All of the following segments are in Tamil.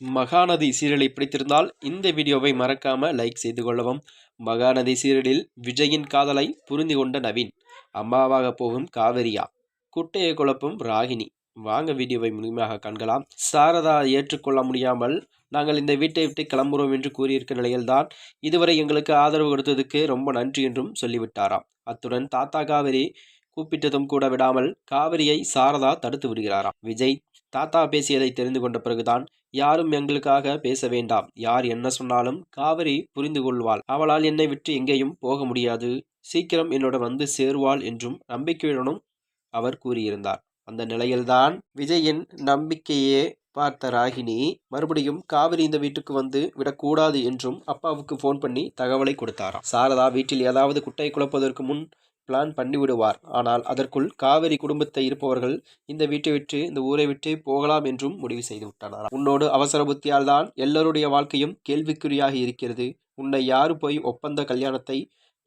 மகாநதி சீரியலை பிடித்திருந்தால் இந்த வீடியோவை மறக்காம லைக் செய்து கொள்ளவும். மகாநதி சீரியலில் விஜயின் காதலை புரிந்து கொண்ட நவீன் அம்மாவாக போகும் காவிரியா குட்டையை குழப்பும் ராகினி. வாங்க வீடியோவை முழுமையாக காண்கலாம். சாரதா ஏற்றுக்கொள்ள முடியாமல் நாங்கள் இந்த வீட்டை விட்டு கிளம்புறோம் என்று கூறியிருக்க நிலையில்தான் இதுவரை எங்களுக்கு ஆதரவு கொடுத்ததுக்கு ரொம்ப நன்றி என்றும் சொல்லிவிட்டாராம். அத்துடன் தாத்தா காவிரி கூப்பிட்டதும் கூட விடாமல் காவிரியை சாரதா தடுத்து விடுகிறாராம். விஜய் தாத்தா பேசியதை தெரிந்து கொண்ட பிறகுதான் யாரும் எங்களுக்காக பேச வேண்டாம். யார் என்ன சொன்னாலும் காவிரி புரிந்து கொள்வாள். அவளால் என்னை விட்டு எங்கேயும் போக முடியாது. சீக்கிரம் என்னோட வந்து சேருவாள் என்றும் நம்பிக்கையுடனும் அவர் கூறியிருந்தார். அந்த நிலையில்தான் விஜயின் நம்பிக்கையே பார்த்த ராகினி மறுபடியும் காவிரி இந்த வீட்டுக்கு வந்து விடக்கூடாது என்றும் அப்பாவுக்கு ஃபோன் பண்ணி தகவலை கொடுத்தாராம். சாரதா வீட்டில் ஏதாவது குட்டை குழப்பதற்கு முன் பிளான் பண்ணிவிடுவார் ஆனால் அதற்குள் காவிரி குடும்பத்தை இருப்பவர்கள் இந்த வீட்டை விட்டு இந்த ஊரை விட்டு போகலாம் என்றும் முடிவு செய்து விட்டனர். உன்னோடு அவசர புத்தியால் தான் எல்லோருடைய வாழ்க்கையும் கேள்விக்குறியாகி இருக்கிறது. உன்னை யாரு போய் ஒப்பந்த கல்யாணத்தை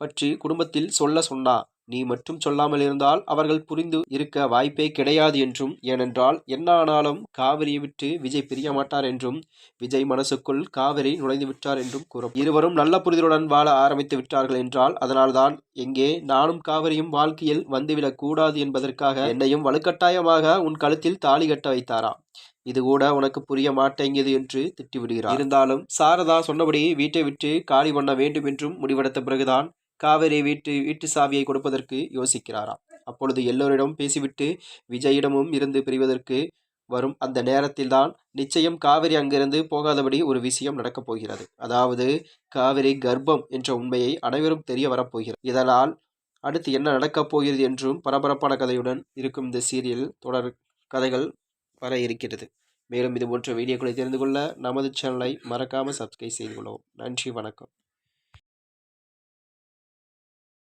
பற்றி குடும்பத்தில் சொல்ல சொன்னா? நீ மட்டும் சொல்லாமல் இருந்தால் அவர்கள் புரிந்து இருக்க வாய்ப்பே கிடையாது என்றும் ஏனென்றால் என்ன ஆனாலும் காவிரியை விட்டு விஜய் பிரிய மாட்டார் என்றும் விஜய் மனசுக்குள் காவிரி நுழைந்து விட்டார் என்றும் கூறும். இருவரும் நல்ல புரிதலுடன் வாழ ஆரம்பித்து விட்டார்கள் என்றால் அதனால்தான் எங்கே நானும் காவிரியும் வாழ்க்கையில் வந்துவிடக் கூடாது என்பதற்காக என்னையும் வலுக்கட்டாயமாக உன் கழுத்தில் தாலி கட்ட வைத்தாராம் இது கூட உனக்கு புரிய மாட்டேங்குது என்று திட்டிவிடுகிறார். இருந்தாலும் சாரதா சொன்னபடி வீட்டை விட்டு காலி பண்ண வேண்டும் என்றும் முடிவெடுத்த பிறகுதான் காவேரி வீட்டு வீட்டு சாவியை கொடுப்பதற்கு யோசிக்கிறாராம். அப்பொழுது எல்லோரிடம் பேசிவிட்டு விஜயிடமும் இருந்து பிரிவதற்கு வரும் அந்த நேரத்தில்தான் நிச்சயம் காவிரி அங்கிருந்து போகாதபடி ஒரு விஷயம் நடக்கப் போகிறது. அதாவது காவிரி கர்ப்பம் என்ற உண்மையை அனைவரும் தெரிய வரப்போகிறது இதனால் அடுத்து என்ன நடக்கப் போகிறது என்றும் பரபரப்பான கதையுடன் இருக்கும் இந்த சீரியல் தொடர் கதைகள் வர இருக்கிறது. மேலும் இது போன்ற வீடியோக்களை தெரிந்து கொள்ள நமது சேனலை மறக்காமல் சப்ஸ்கிரைப் செய்து கொள்ளவும். நன்றி வணக்கம்.